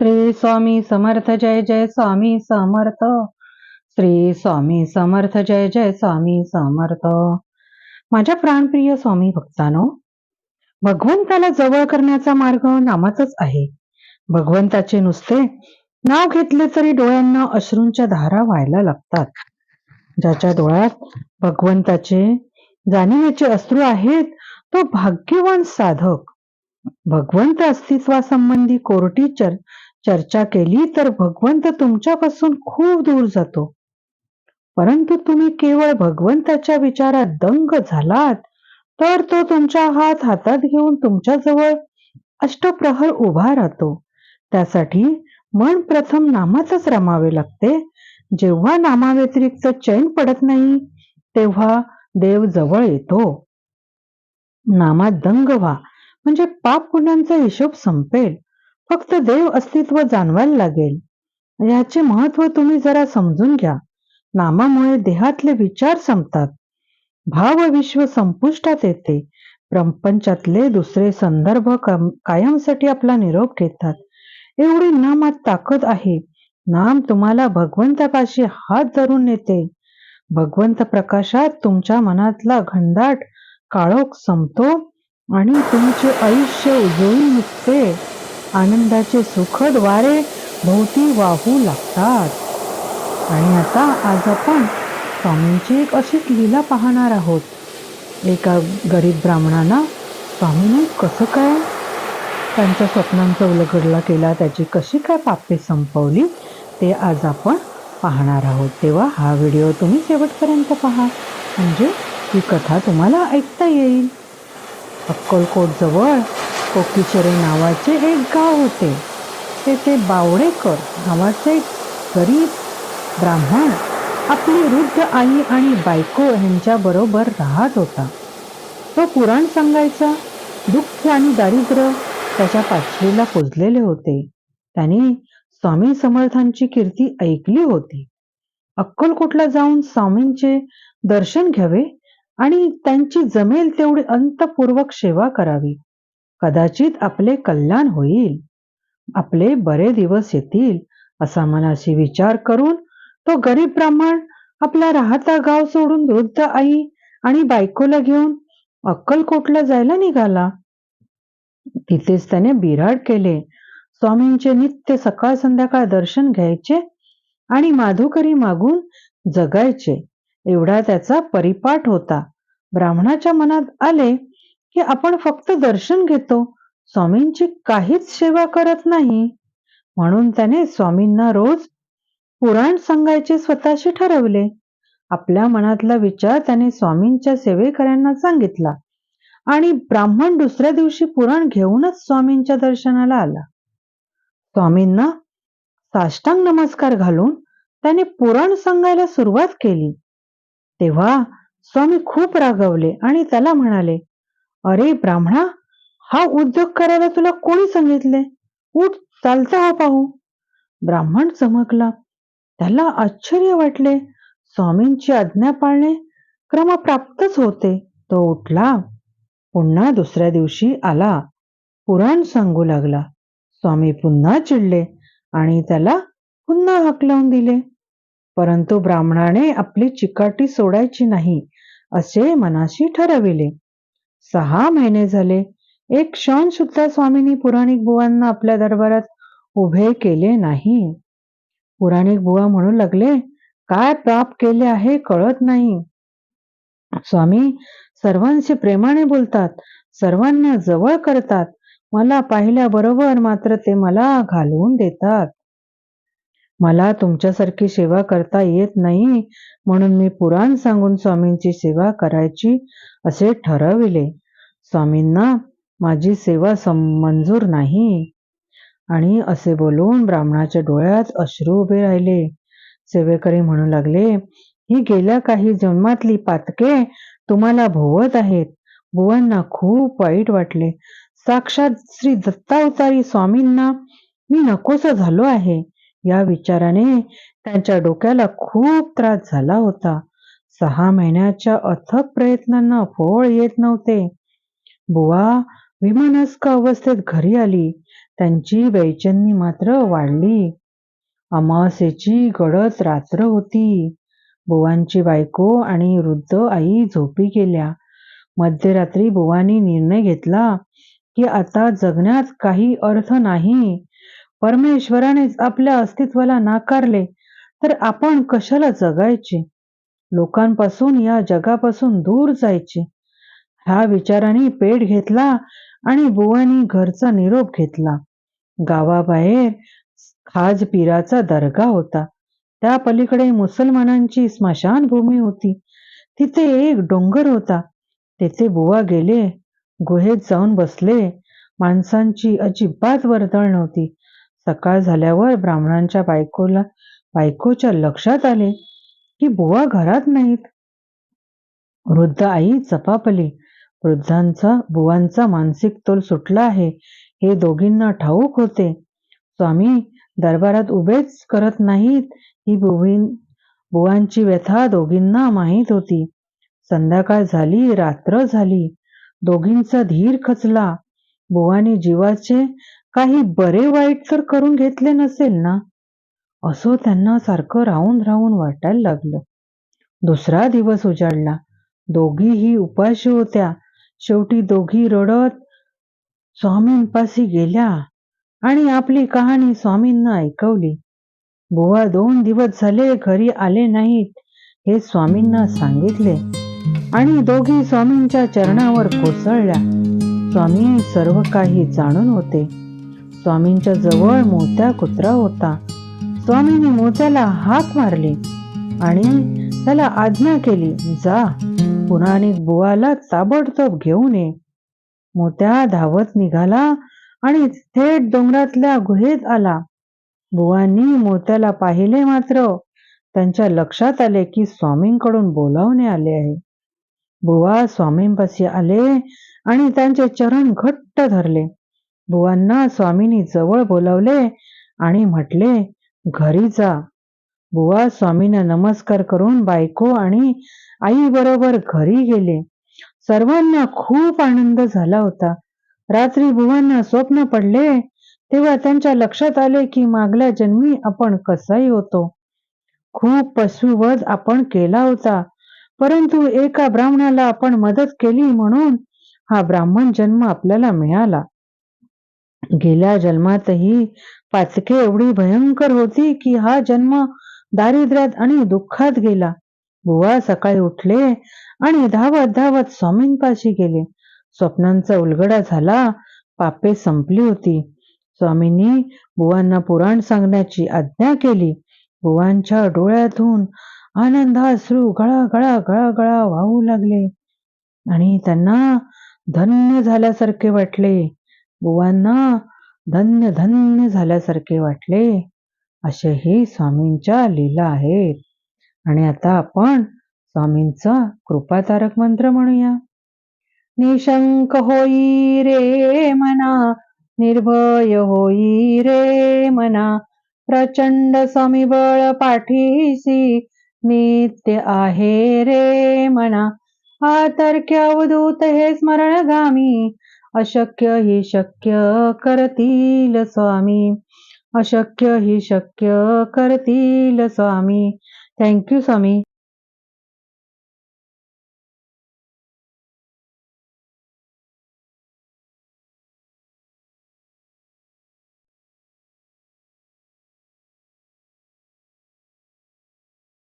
श्री स्वामी समर्थ जय जय स्वामी समर्थ. श्री स्वामी समर्थ जय जय स्वामी समर्थ. माझ्या प्राणप्रिय स्वामी भक्तानो भगवंताला जवळ करण्याचा मार्ग नामाचाच आहे. भगवंताचे नुसते नाव घेतले तरी डोळ्यांना अश्रूंच्या धारा व्हायला लागतात. ज्याच्या डोळ्यात भगवंताचे जाणीवेचे अश्रू आहेत तो भाग्यवान साधक. भगवंत अस्तित्वासंबंधी कोरटी चर चर्चा केली तर भगवंत तुमच्यापासून खूप दूर जातो. परंतु तुम्ही केवळ भगवंताच्या विचारात दंग झालात तर तो तुमचा हात हातात घेऊन तुमच्याजवळ अष्टप्रहर उभा राहतो. त्यासाठी मन प्रथम नामातच रमावे लागते. जेव्हा नामाव्यतिरिक्त चैन पडत नाही तेव्हा देव जवळ येतो. नामात दंग व्हा. म्हणजे पाप पुण्यांचा हिशोब संपेल. फक्त देव अस्तित्व जाणवायला लागेल. याचे महत्त्व तुम्ही जरा समजून घ्या. नामामुळे देहातले विचार संपतात. भाव विश्व संपुष्टात येते. प्रपंचातले दुसरे संदर्भ कायमसाठी आपला निरोप घेतात. एवढी नामात ताकद आहे. नाम तुम्हाला भगवंतापाशी हात धरून नेते. भगवंत प्रकाशात तुमच्या मनातला घनदाट काळोख संपतो आणि तुमचे आयुष्य उजळून निघते. आनंदाचे सुखद वारे भोवती वाहू लागतात. आणि आता आज आपण स्वामींची एक अशीच लीला पाहणार आहोत. एका गरीब ब्राह्मणांना स्वामीने कसं काय त्यांच्या स्वप्नांचा उलगडला केला त्याची कशी काय पापे संपवली ते आज आपण पाहणार आहोत. तेव्हा हा व्हिडिओ तुम्ही शेवटपर्यंत पहा. म्हणजे ही कथा तुम्हाला ऐकता येईल. अक्कलकोट जवळ कोकिचरे नावाचे एक गाव होते. तेथे बावडेकर नावाचे एक गरीब ब्राह्मण आपली वृद्ध आई आणि बायको यांच्या बरोबर राहत होता. तो पुराण सांगायचा दुःख आणि दारिद्र्य त्याच्या पाचवीला पुजलेले होते. त्यांनी स्वामी समर्थांची कीर्ती ऐकली होती. अक्कलकोटला जाऊन स्वामींचे दर्शन घ्यावे आणि त्यांची जमेल तेवढी अंतपूर्वक सेवा करावी. कदाचित आपले कल्याण होईल. आपले बरे दिवस येतील असा मनाशी विचार करून तो गरीब ब्राह्मण आपला राहता गाव सोडून वृद्ध आई आणि बायकोला घेऊन अक्कलकोटला जायला निघाला. तिथेच त्याने बिराड केले. स्वामींचे नित्य सकाळ संध्याकाळ दर्शन घ्यायचे आणि माधुकरी मागून जगायचे. एवढा त्याचा परिपाठ होता. ब्राह्मणाच्या मनात आले की आपण फक्त दर्शन घेतो. स्वामींची काहीच सेवा करत नाही. म्हणून त्याने स्वामींना रोज पुराण सांगायचे स्वतःशी ठरवले. आपल्या मनातला विचार त्याने स्वामींच्या सेवेकऱ्यांना सांगितला. आणि ब्राह्मण दुसऱ्या दिवशी पुराण घेऊनच स्वामींच्या दर्शनाला आला. स्वामींना साष्टांग नमस्कार घालून त्याने पुराण सांगायला सुरुवात केली. तेव्हा स्वामी खूप रागवले आणि त्याला म्हणाले अरे ब्राह्मणा हा उद्योग करायला तुला कोणी सांगितले? उठ चालता हा हो पाहू. ब्राह्मण चमकला. त्याला आश्चर्य वाटले. स्वामींची आज्ञा पाळणे क्रमप्राप्तच होते. तो उठला. पुन्हा दुसऱ्या दिवशी आला. पुराण सांगू लागला. स्वामी पुन्हा चिडले आणि त्याला पुन्हा हकलवून दिले. परंतु ब्राह्मणाने आपली चिकाटी सोडायची नाही असे मनाशी ठरविले. सहा महिने झाले. एक क्षण सुद्धा स्वामींनी पुराणिक बुवांना आपल्या दरबारात उभे केले नाही. पुराणिक बुवा म्हणू लागले काय पाप केले आहे कळत नाही. स्वामी सर्वांशी प्रेमाने बोलतात सर्वांना जवळ करतात. मला पाहिल्याबरोबर मात्र ते मला घालवून देतात. मला तुमच्यासारखी सेवा करता येत नाही म्हणून मी पुराण सांगून स्वामींची सेवा करायची असे ठरविले. स्वामींना माझी सेवा मंजूर नाही. आणि असे बोलून ब्राह्मणाच्या डोळ्यात अश्रू उभे राहिले. सेवेकरी म्हणू लागले ही गेल्या काही जन्मातली पातके तुम्हाला भोवत आहेत. बुवांना खूप वाईट वाटले. साक्षात श्री दत्तावतारी स्वामींना मी नकोसा झालो आहे. या विचाराने त्यांच्या डोक्याला खूप त्रास झाला होता. सहा महिन्याच्या अथक प्रयत्नांना फळ येत नव्हते. बुवा विमानस्क अवस्थेत घरी आली. त्यांची बेचैनी मात्र वाढली. अमावास्येची गडद रात्र होती. बुवांची बायको आणि वृद्ध आई झोपी गेल्या. मध्यरात्री बुवानी निर्णय घेतला की आता जगण्यात काही अर्थ नाही. परमेश्वरानेच आपल्या अस्तित्वाला नाकारले तर आपण कशाला जगायचे? लोकांपासून या जगापासून दूर जायचे. ह्या विचाराने पेट घेतला आणि बुवानी घरचा निरोप घेतला. गावाबाहेर खाज पीराचा दर्गा होता. त्या पलीकडे मुसलमानांची स्मशानभूमी होती. तिथे एक डोंगर होता. तेथे बुवा गेले गुहेत जाऊन बसले. माणसांची अजिबात वर्दळ नव्हती. सकाळ झाल्यावर ब्राह्मणांच्या बायकोला बायकोच्या लक्षात आले की बुवा घरात नाहीत. वृद्ध आई चपापली वृद्धांचा बुवांचा मानसिक तोल सुटला आहे. हे दोघींना ठाऊक होते. स्वामी दरबारात उभेच करत नाहीत. ही बुवीन बुवांची व्यथा दोघींना माहीत होती. संध्याकाळ झाली रात्र झाली. दोघींचा धीर खचला. बुवानी जीवाचे काही बरे वाईट तर करून घेतले नसेल ना? असं त्यांना सारखं राहून राहून वाटायला लागलं. दुसरा दिवस उजाडला. दोघीही उपाशी होत्या. शेवटी दोघी रडत स्वामींपाशी गेल्या आणि आपली कहाणी स्वामींना ऐकवली. बुवा दोन दिवस झाले घरी आले नाहीत हे स्वामींना सांगितले. आणि दोघी स्वामींच्या चरणावर कोसळल्या. स्वामी सर्व काही जाणून होते. स्वामींच्या जवळ मोत्या कुत्रा होता. स्वामींनी मोत्याला हाक मारली आणि त्याला आज्ञा केली जा पुन्हा बुवाला ताबडतोब घेऊन ये. मोत्या धावत निघाला आणि थेट डोंगरातल्या गुहेत आला. बुवांनी मोत्याला पाहिले मात्र त्यांच्या लक्षात आले की स्वामींकडून बोलावणे आले आहे. बुवा स्वामींपाशी आले आणि त्यांचे चरण घट्ट धरले. बुवांना स्वामींनी जवळ बोलावले आणि म्हटले घरी जा. बुवा स्वामींना नमस्कार करून बायको आणि आई बरोबर घरी गेले. सर्वांना खूप आनंद झाला होता. रात्री बुवांना स्वप्न पडले तेव्हा त्यांच्या लक्षात आले की मागल्या जन्मी आपण कसाही होतो. खूप पशुवध आपण केला होता परंतु एका ब्राह्मणाला आपण मदत केली म्हणून हा ब्राह्मण जन्म आपल्याला मिळाला. गेल्या जन्मातही पाचके एवढी भयंकर होती की हा जन्म दारिद्र्यात आणि दुःखात गेला. बुवा सकाळी उठले आणि धावत धावत स्वामींपाशी गेले. स्वप्नांचा उलगडा झाला. पापे संपली होती. स्वामींनी बुवांना पुराण सांगण्याची आज्ञा केली. बुवांच्या डोळ्यातून आनंदाश्रू गळा गळा गळा गळा वाहू लागले. आणि त्यांना धन्य झाल्यासारखे वाटले. बुवांना धन्य धन्य झाल्यासारखे वाटले. असे ही स्वामींच्या लीला आहेत. आणि आता आपण स्वामींचा कृपातारक मंत्र म्हणूया. निशंक होई रे मना निर्भय होई रे मना प्रचंड स्वामीबळ पाठीसी नित्य आहे रे मना. आतर्क्य अवधूत हे स्मरण गामी अशक्य ही शक्य करतील स्वामी. अशक्य ही शक्य करतील स्वामी. थँक्यू स्वामी.